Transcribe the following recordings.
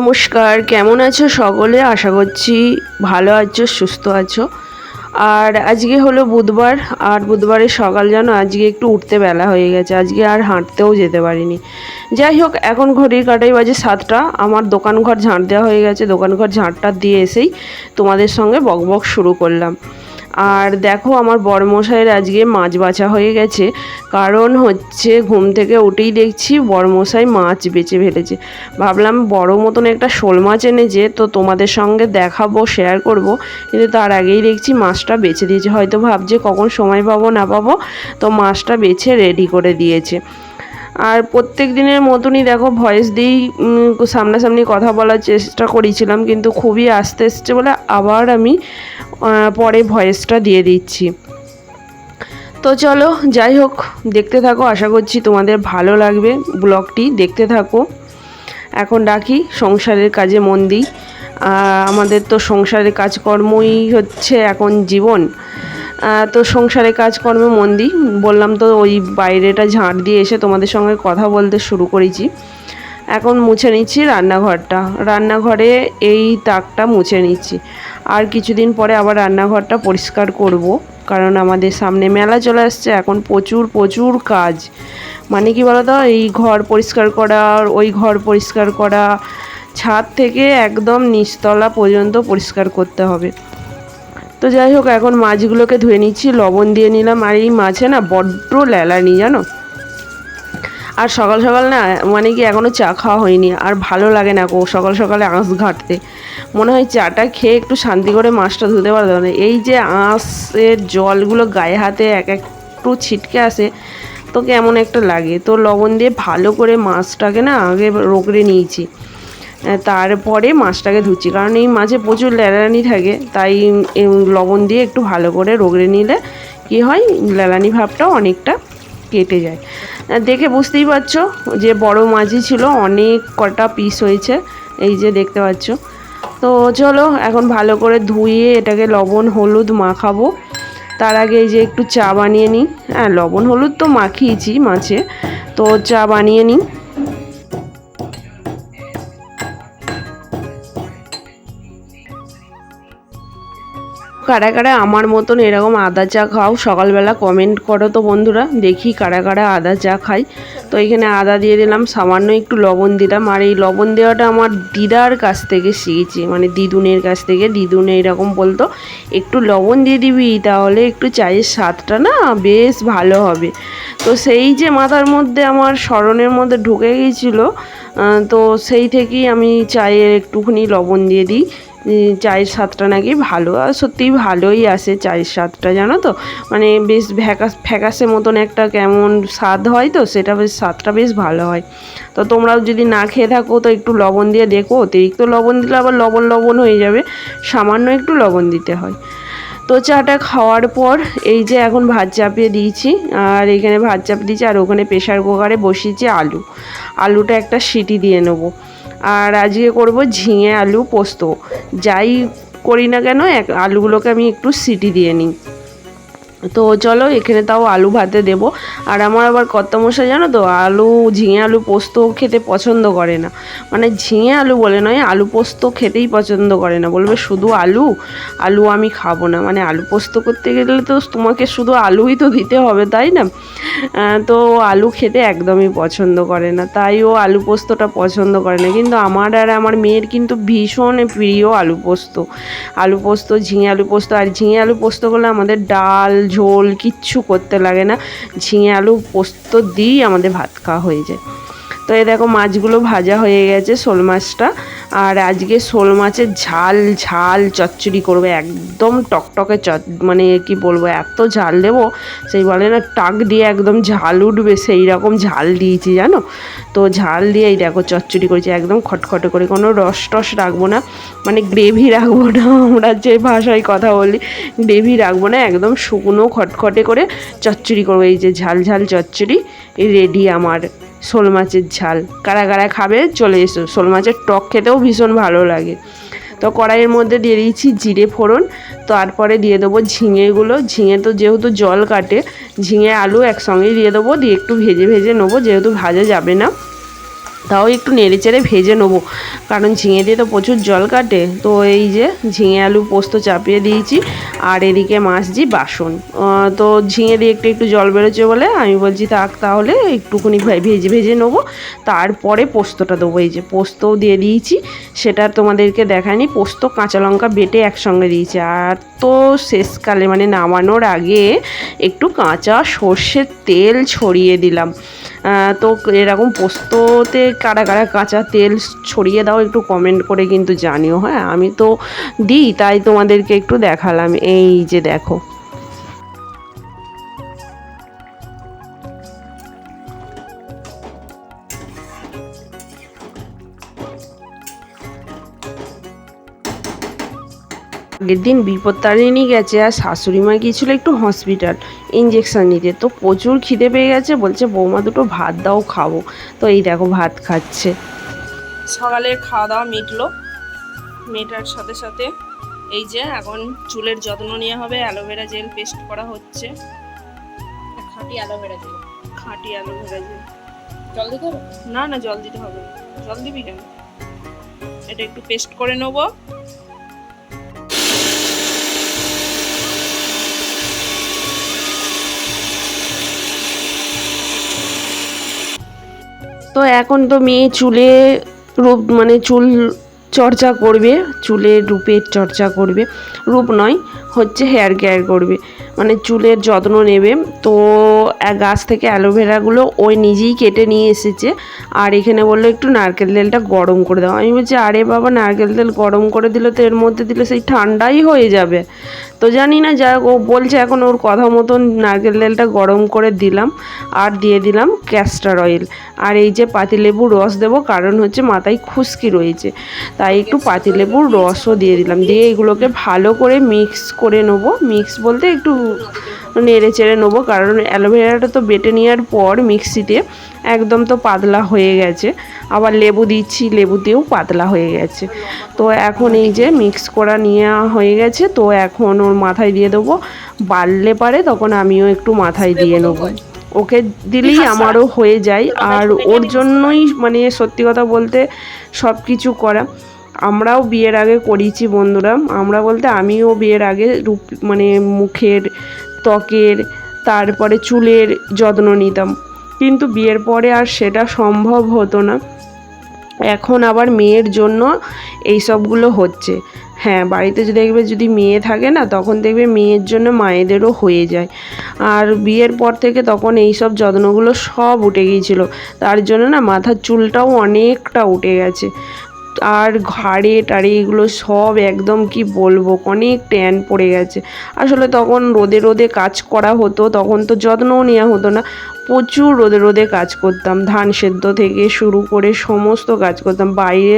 নমস্কার, কেমন আছো সকলে? আশা করছি ভালো আছো, সুস্থ আছো। আর আজকে হলো বুধবার, আর বুধবারের সকাল যেন আজকে একটু উঠতে বেলা হয়ে গেছে, আজকে আর হাঁটতেও যেতে পারিনি। যাই হোক, এখন ঘড়ির কাটাই বাজে সাতটা, আমার দোকান ঘর ঝাঁট দেওয়া হয়ে গেছে দোকান ঘর ঝাঁটটা দিয়ে এসেই তোমাদের সঙ্গে বকবক শুরু করলাম। আর দেখো আমার বড়মশাইয়ের আজকে মাছ বাছা হয়ে গেছে। কারণ হচ্ছে ঘুম থেকে উঠেই দেখছি বড়মশাই মাছ বেছে ফেলেছে। ভাবলাম বড় মতন একটা শোল মাছ এনেছে, তো তোমাদের সঙ্গে দেখাবো শেয়ার করব। কিন্তু তার আগেই দেখছি মাছটা বেছে দিয়েছে। হয়তো ভাবছে কখন সময় পাবো না পাবো, তো মাছটা বেছে রেডি করে দিয়েছে। আর প্রত্যেক দিনের মতনই দেখো ভয়েস দিয়েই সামনাসামনি কথা বলার চেষ্টা করেছিলাম, কিন্তু খুবই আস্তে এসছে বলে আবার আমি পরে ভয়েসটা দিয়ে দিচ্ছি। তো চলো, যাই হোক, দেখতে থাকো, আশা করছি তোমাদের ভালো লাগবে ব্লগটি, দেখতে থাকো। এখন ডাকি সংসারের কাজে মন দিই। আমাদের তো সংসারের কাজকর্মই হচ্ছে এখন জীবন। তো সংসারে কাজকর্মে মন দিই। বললাম তো ওই বাইরেটা ঝাঁট দিয়ে এসে তোমাদের সঙ্গে কথা বলতে শুরু করেছি। এখন মুছে নিচ্ছি রান্নাঘরটা। রান্নাঘরে এই তাকটা মুছে নিচ্ছি। আর কিছুদিন পরে আবার রান্নাঘরটা পরিষ্কার করব। কারণ আমাদের সামনে মেলা চলে আসছে, এখন প্রচুর প্রচুর কাজ। মানে কি বলতো, এই ঘর পরিষ্কার করা, ওই ঘর পরিষ্কার করা, ছাদ থেকে একদম নিচতলা পর্যন্ত পরিষ্কার করতে হবে। তো যাই হোক, এখন মাছগুলোকে ধুয়ে নিচ্ছি, লবণ দিয়ে নিলাম, আর এই মাছে না বড্ড লেলানি জানো? আর সকাল সকাল না মানে কি এখনও চা খাওয়া হয়নি, আর ভালো লাগে না গো, সকাল সকালে আঁশ ঘাটতে। মনে হয় চাটা খেয়ে একটু শান্তি করে মাছটা ধুতে পারতো না। এই যে আঁশের জলগুলো গায়ে হাতে এক একটু ছিটকে আসে, তো কেমন একটা লাগে। তো লবণ দিয়ে ভালো করে মাছটাকে না আগে রোগড়ে নিয়েছি। তারপরে মাছটাকে ধুচ্ছি। কারণ এই মাছে প্রচুর লেলানি থাকে, তাই লবণ দিয়ে একটু ভালো করে রোগড়ে নিলে কি হয় লেলানি ভাবটাও অনেকটা কেটে যায়। দেখে বুঝতেই পারছ যে বড় মাছই ছিল, অনেক কটা পিস হয়েছে, এই যে দেখতে পাচ্ছ। তো চলো, এখন ভালো করে ধুয়ে এটাকে লবণ, হলুদ মাখাবো। তার আগে এই যে একটু চা বানিয়ে নিই। হ্যাঁ লবণ, হলুদ তো মাখিয়েছি মাছে। তো চা বানিয়ে নিই। কারা কারা আমার মতন এরকম আদা চা খাও, সকালবেলা কমেন্ট করো তো বন্ধুরা, দেখি কারা কারা আদা চা খাই। তো এখানে আদা দিয়ে দিলাম, সামান্য একটু লবণ দিলাম, আর এই লবণ দেওয়াটা আমার দিদার কাছ থেকে শিখেছি মানে দিদুনের কাছ থেকে, দিদুনে এরকম বলতো, একটু লবণ দিয়ে দিবি তাহলে একটু চায়ের স্বাদটা না বেশ ভালো হবে। তো সেই যে মাথার মধ্যে আমার স্মরণের মধ্যে ঢুকে গিয়েছিল তো সেই থেকেই আমি চায়ের একটুখানি লবণ দিয়ে দিই। চায়ের স্বাদটা নাকি ভালো, আর সত্যিই ভালোই আসে চায়ের স্বাদটা, জানো তো? মানে বেশ ভ্যাকাস ফ্যাকাসে মতন একটা কেমন স্বাদ হয় তো, সেটা বেশ, স্বাদটা বেশ ভালো হয়। তো তোমরাও যদি না খেয়ে থাকো, তো একটু লবণ দিয়ে দেখো, অতিরিক্ত লবণ দিলে আবার লবণ লবণ হয়ে যাবে, সামান্য একটু লবণ দিতে হয়। তো চাটা খাওয়ার পর এই যে এখন ভাত চাপিয়ে দিয়েছি, আর এখানে ভাত চাপিয়ে দিয়েছি, আর ওখানে প্রেশার কুকারে বসিয়েছি আলু। আলুটা একটা সিটি দিয়ে নেব। আর আজকে করব ঝিঙে, আলু, পোস্ত। যাই করি না কেন আলুগুলোকে আমি একটু সিটি দিয়ে নিই। তো চলো, এখানে তাও আলু ভাতে দেবো। আর আমার আবার কর্তামশাই, জানো তো, আলু, ঝিঙে আলু পোস্ত খেতে পছন্দ করে না। মানে ঝিঙে আলু বলে নয়, আলু পোস্ত খেতেই পছন্দ করে না। বলবে শুধু আলু? আলু আমি খাব না। মানে আলু পোস্ত করতে গেলে তো তোমাকে শুধু আলুই তো দিতে হবে, তাই না? তো আলু খেতে একদমই পছন্দ করে না। তাই ও আলু পোস্তটা পছন্দ করে না। কিন্তু আমার আর আমার মেয়ের কিন্তু ভীষণ প্রিয় আলু পোস্ত। আলু পোস্ত, ঝিঙে আলু পোস্ত। আর ঝিঙে আলু পোস্ত করলে আমাদের ডাল ঝোল কিচ্ছু করতে লাগে না। ঝিঙে আলু পোস্ত দিয়েই আমাদের ভাত খাওয়া হয়ে যায়। তো এই দেখো মাছগুলো ভাজা হয়ে গেছে শোল মাছটা। আর আজকে শোল মাছের ঝাল ঝাল চচ্চড়ি করবে, একদম টকটকে চট মানে কি বলব, এত ঝাল দেবো, সেই বলে না টাক দিয়ে একদম ঝাল উঠবে, সেই রকম ঝাল দিয়েছি, জানো? তো ঝাল দিয়ে এই দেখো চচ্চড়ি করেছি, একদম খটখটে করে, কোনো রস টস রাখব না মানে গ্রেভি রাখব না, আমরা যে ভাষায় কথা বলি, গ্রেভি রাখব না, একদম শুকনো খটখটে করে চচ্চড়ি করব, এই যে ঝাল ঝাল চচ্চড়ি রেডি আমার। শোল মাছের ঝাল। কারা কারা খাবে চলে এসো। শোল মাছের টক খেতেও ভীষণ ভালো লাগে। তো কড়াইয়ের মধ্যে দিয়ে দিয়েছি জিরে ফোড়ন। তারপরে দিয়ে দেবো ঝিঙেগুলো। ঝিঙে তো যেহেতু জল কাটে, ঝিঙে আলু একসঙ্গেই দিয়ে দেবো। দিয়ে একটু ভেজে ভেজে নেব, যেহেতু ভাজা যাবে না। তাও একটু নেড়ে চেড়ে ভেজে নেব। কারণ ঝিঙে দিয়ে তো প্রচুর জল কাটে। তো এই যে ঝিঙে আলু পোস্ত চাপিয়ে দিয়েছি, আর এদিকে মাছজি বাসন। তো ঝিঙে দিয়ে একটু একটু জল বেরোচ্ছে বলে আমি বলছি, থাক তাহলে একটুখানি ভেজে ভেজে নেব। তারপরে পোস্তটা দেবো। এই যে পোস্তও দিয়ে দিয়েছি, সেটা তোমাদেরকে দেখায়নি পোস্ত, কাঁচা লঙ্কা বেটে একসঙ্গে দিয়েছি। আর তো শেষকালে মানে নামানোর আগে একটু কাঁচা সর্ষের তেল ছড়িয়ে দিলাম। তো এরকম পোস্ততে কারা কারা কাঁচা তেল ছড়িয়ে দাও, একটু কমেন্ট করে কিন্তু জানিও হ্যাঁ? আমি তো দিই, তাই তোমাদেরকে একটু দেখালাম। এই যে দেখো। আগের দিন বিপত্তারিণী গেছে আর শাশুড়ি মা গিয়েছিল একটু হসপিটাল ইঞ্জেকশন নিতে। তো প্রচুর খিদে পেয়ে গেছে, বলছে বৌমা দুটো ভাত দাও, খাব। তো এই দেখো ভাত খাচ্ছে। সকালের খাওয়া দাওয়া মিটলো। মেটার সাথে সাথে এই যে এখন চুলের যত্ন নেওয়া হবে, অ্যালোভেরা জেল পেস্ট করা হচ্ছে। খাঁটি অ্যালোভেরা জেল। খাঁটি অ্যালোভেরা জেল। জল দিতে হবে? না না, জল দিতে হবে। জল দিবি কেন? এটা একটু পেস্ট করে নেব। তো এখন তো মেয়ে চুলে রূপ মানে চুল চর্চা করবে, চুলের রূপের চর্চা করবে। রূপ নয়, হচ্ছে হেয়ার কেয়ার করবে। মানে চুলের যত্ন নেবে। তো গাছ থেকে অ্যালোভেরাগুলো ওই নিজেই কেটে নিয়ে এসেছে। আর এখানে বলল একটু নারকেল তেলটা গরম করে দাও। আমি বলছি, আরে বাবা, নারকেল তেল গরম করে দিলে তো এর মধ্যে দিলে সেই ঠান্ডাই হয়ে যাবে। তো জানি না যা ও বলছে এখন ওর কথা মতন নারকেল তেলটা গরম করে দিলাম। আর দিয়ে দিলাম ক্যাস্টার অয়েল আর এই যে পাতিলেবুর রস দেবো, কারণ হচ্ছে মাথায় খুশকি রয়েছে। তাই একটু পাতিলেবুর রসও দিয়ে দিলাম। দিয়ে এগুলোকে ভালো করে মিক্স করে নেব। মিক্স বলতে একটু নেড়ে চেড়ে নেব, কারণ অ্যালোভেরাটা তো বেটে নেওয়ার পর মিক্সিতে একদম তো পাতলা হয়ে গেছে। আবার লেবু দিচ্ছি, লেবুতেও পাতলা হয়ে গেছে। তো এখন এই যে মিক্স করা নেওয়া হয়ে গেছে, তো এখন ওর মাথায় দিয়ে দেবো। বাড়লে পারে, তখন আমিও একটু মাথায় দিয়ে নেব। ওকে দিলেই আমারও হয়ে যায়। আর ওর জন্যই মানে সত্যি কথা বলতে সব কিছু করা। আমরাও বিয়ের আগে করিয়েছি বন্ধুরা। আমরা বলতে আমিও বিয়ের আগে রূপ মানে মুখের ত্বকের তারপরে চুলের যত্ন নিতাম। কিন্তু বিয়ের পরে আর সেটা সম্ভব হতো না। এখন আবার মেয়ের জন্য এই সবগুলো হচ্ছে। হ্যাঁ বাড়িতে যদি দেখবে যদি মেয়ে থাকে না, তখন দেখবে মেয়ের জন্য মায়েদেরও হয়ে যায়। আর বিয়ের পর থেকে তখন এই সব যত্নগুলো সব উঠে গিয়েছিল। তার জন্য না মাথার চুলটাও অনেকটা উঠে গেছে। আর ঘাড়ে টাড়ে এগুলো সব একদম কি বলব, অনেক ট্যান পড়ে গেছে। আসলে তখন রোদে রোদে কাজ করা হতো, তখন তো যত্নও নেওয়া হতো না। প্রচুর রোদে রোদে কাজ করতাম, ধান সেদ্ধ থেকে শুরু করে সমস্ত কাজ করতাম। বাইরে,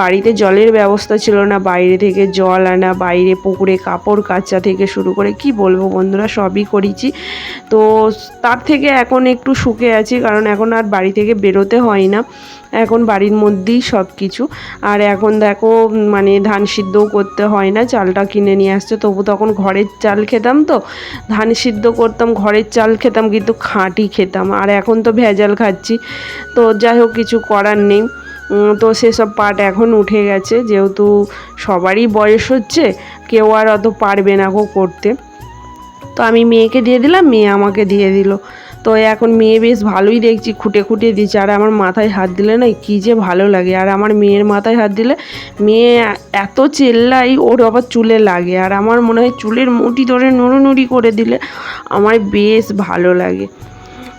বাড়িতে জলের ব্যবস্থা ছিল না, বাইরে থেকে জল আনা, বাইরে পুকুরে কাপড় কাচা থেকে শুরু করে, কি বলব বন্ধুরা, সবই করেছি। তো তার থেকে এখন একটু সুখে আছি, কারণ এখন আর বাড়ি থেকে বেরোতে হয় না। এখন বাড়ির মধ্যেই সব কিছু আর এখন দেখো মানে ধান সিদ্ধও করতে হয় না, চালটা কিনে নিয়ে আসছে। তবু তখন ঘরের চাল খেতাম তো, ধান সিদ্ধ করতাম, ঘরের চাল খেতাম, কিন্তু খাঁটি খেতাম। আর এখন তো ভেজাল খাচ্ছি। তো যাই হোক, কিছু করার নেই। তো সেসব পাট এখন উঠে গেছে। যেহেতু সবারই বয়স হচ্ছে, কেউ আর অত পারবে না গো করতে। তো আমি মেয়েকে দিয়ে দিলাম, মেয়ে আমাকে দিয়ে দিল। তো এখন মেয়ে বেশ ভালোই দেখছি, খুঁটে খুঁটে দিচ্ছে। আর আমার মাথায় হাত দিলে না, কী যে ভালো লাগে। আর আমার মেয়ের মাথায় হাত দিলে, মেয়ে এত চেল্লাই, ওর আবার চুলে লাগে। আর আমার মনে হয় চুলের মুঠি ধরে নুড়ি করে দিলে, আমার বেশ ভালো লাগে।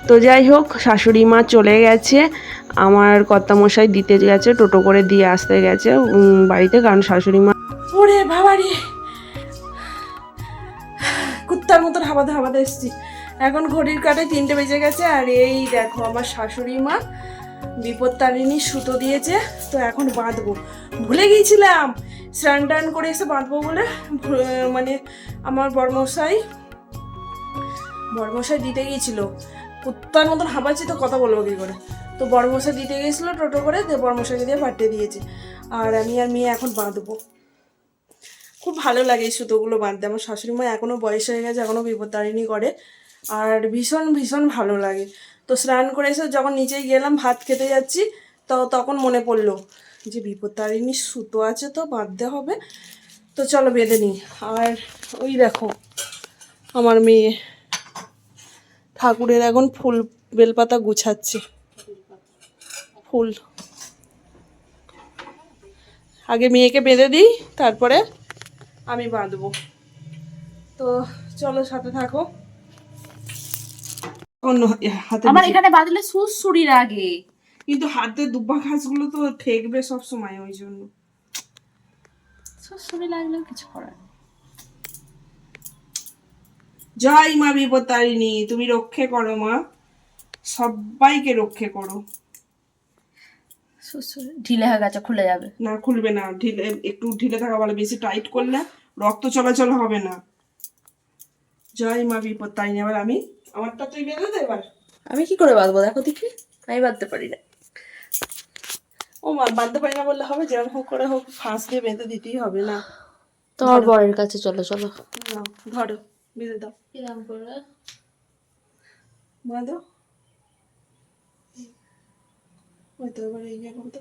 তো যাই হোক, শাশুড়ি মা চলে গেছে। আমার কর্তামশাই দিতে গেছে, টোটো করে দিয়ে আসতে গেছে বাড়িতে, কারণ শাশুড়ি মা ওরে বাবা রে কুত্তার মতন হাবাতে হাবাতে এসছি। এখন ঘড়ির কাটে তিনটে বেজে গেছে, আর এই দেখো আমার শাশুড়ি মা বিপদ তারিণী সুতো দিয়েছে, তো এখন বাঁধবো। ভুলে গিয়েছিলাম! স্নান টান করে এসে বাঁধবো বলে মানে আমার বর্মশাই বর্মশাই দিতে গিয়েছিল। কুত্তার মতন হাঁপাচ্ছি তো কথা বলব কি করে? তো বর্মশাই দিতে গিয়েছিল টোটো করে, দিয়ে বর্মশাইকে দিয়ে পাঠিয়ে দিয়েছে। আর আমি আর মেয়ে এখন বাঁধবো। খুব ভালো লাগে এই সুতোগুলো বাঁধতে। আমার শাশুড়ি মা এখনও বয়স হয়ে গেছে এখনও বিপত্তারিণী করে। আর ভীষণ ভীষণ ভালো লাগে। তো স্নান করে এসে যখন নিচেই গেলাম, ভাত খেতে যাচ্ছি, তো তখন মনে পড়ল যে বিপত্তারিণী সুতো আছে তো বাঁধতে হবে। তো চলো বেঁধে নিই। আর ওই দেখো, আমার মেয়ে ঠাকুরের এখন ফুল বেলপাতা গুছাচ্ছে। ফুল। আগে মেয়েকে বেঁধে দিই তারপরে আমি বাঁধবো। তো চলো সাথে থাকো। অন্য হাতে আমার এখানে বাঁধলে সুরসুরি লাগে কিন্তু হাতে দুব্বা ঘাসগুলো তো ঠেকবে সব সময় ওই জন্য। সুরসুরি লাগলেও কিছু করার। জয় মা বিপত্তারিণী তুমি রক্ষে করো মা। সবাইকে রক্ষে করো। ঢিলে হয়ে গেছে খুলে যাবে। না খুলবে না। ঢিলে একটু ঢিলে থাকা ভালো বেশি টাইট করলে রক্ত চলাচল হবে না। জয় মা বিপত্তারিণী এবার আমি আমারটা তুই বেঁধে দে এবার। আমি কি করে বাঁধবো? দেখো দেখি। আমি বাঁধতে পারি না। ও মা বাঁধতে পারি না বললে হবে? যেরকম হোক করে হোক ফাঁস দিয়ে বেঁধে দিতেই হবে না। তোমার বরের কাছে চলো চলো। ধরো। বেঁধে দাও কিরম করে বাঁধো ওই তো এবার এই তো?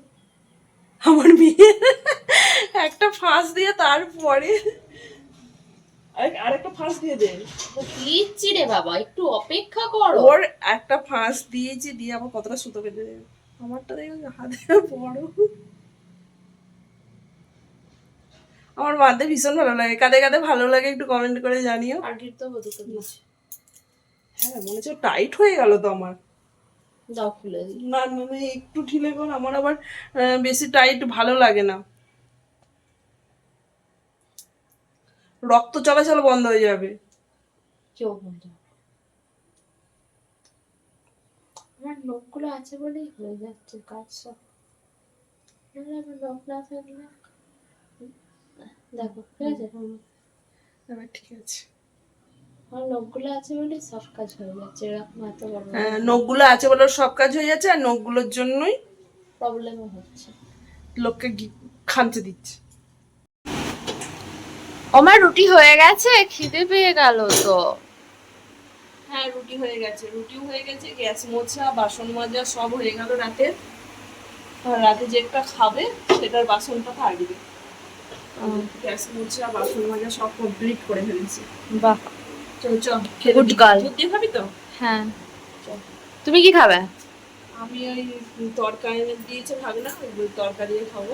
আমার মেয়ে একটা ফাঁস দিয়ে তারপরে। আরেক- আরেকটা ফাঁস দিয়ে দে। দিচ্ছি রে বাবা একটু অপেক্ষা করো। ওর একটা ফাঁস দিয়েছি দিয়ে আবার কতটা সুতো বেঁধে দেবে। আমারটা দেখো হাতে বড় আমার বাঁধতে ভীষণ ভালো লাগে। কাঁদে কাঁদে ভালো লাগে একটু কমেন্ট করে জানিও। আগের তো দুটো হ্যাঁ মনে হচ্ছে টাইট হয়ে গেল তো আমার। দাও খুলে না না না, একটু ঢিলে কর আমার আবার বেশি টাইট ভালো লাগে না। রক্ত চলাচল বন্ধ হয়ে যাবে। কেউ বলতো আমার নখগুলো আছে বলেই হয়ে যাচ্ছে কাজ সব। আমার নখ না থাকলে দেখো ঠিক আছে? এবার ঠিক আছে। আমার নখগুলো আছে বলেই সব কাজ হয়ে যাচ্ছে এরকম এত বড় হ্যাঁ নখগুলো আছে বলে সব কাজ হয়ে যাচ্ছে আর নখগুলোর জন্যই প্রবলেমও হচ্ছে। লোককে গি- দিচ্ছে। আমার রুটি হয়ে গেছে? খিদে পেয়ে গেল তো। হ্যাঁ রুটি হয়ে গেছে রুটিও হয়ে গেছে গ্যাস মোছা বাসন মাজা সব হয়ে গেল রাতে। আর রাতে যেটা খাবে সেটার বাসনটা থাকবে গ্যাস মোছা বাসন মাজা সব কমপ্লিট করে ফেলেছি। বাহ। চল চল Good দিই। দুধ দিয়ে খাবি তো? হ্যাঁ। তুমি কি খাবে? আমি ওই তরকারি দিয়েছে ভাগনা ওই তরকারি দিয়ে খাব।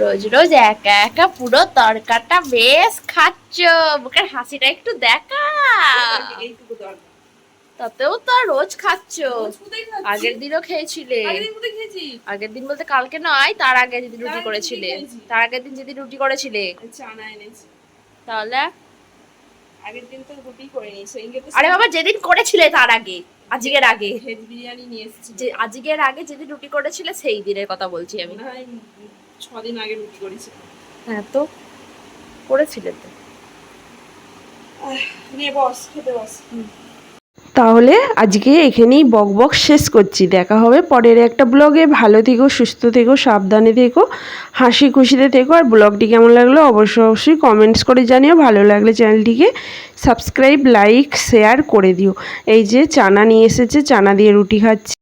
রোজ রোজ একা একা পুরো তরকাটা বেশ খাচ্ছ। বুকের হাসিটা একটু দেখা। এইটুকু তরকারি তাতেও তো রোজ খাচ্ছ। আগের দিনও খেয়েছিলে। আগের দিন বলতে কালকে নয় তার আগে যেদিন রুটি করেছিলে। তার আগের দিন যেদিন রুটি করেছিলে। তাহলে? আগের দিন তো রুটি করে নি সেদিনকে তো আরে বাবা যেদিন করেছিলে তার আগে আজকের আগে। ভেজ বিরিয়ানি নিয়ে এসেছি। যে আজকের আগে যেদিন রুটি করেছিলে সেই দিনের কথা বলছি আমি। মনে হয় ছ দিন আগে রুটি করেছি হ্যাঁ তো করেছিলে তো। নিয়ে বস খেতে বস। তাহলে আজকে এখানেই বক বক শেষ করছি। দেখা হবে পরের একটা ব্লগে। ভালো থেকো, সুস্থ থেকো, সাবধানে থেকো, হাসি খুশিতে থেকো। আর ব্লগটি কেমন লাগল অবশ্যই অবশ্যই কমেন্টস করে জানিও। ভালো লাগলে চ্যানেলটিকে সাবস্ক্রাইব লাইক শেয়ার করে দিও। এই যে চানা নিয়ে এসেছে, চানা দিয়ে রুটি খাচ্ছি।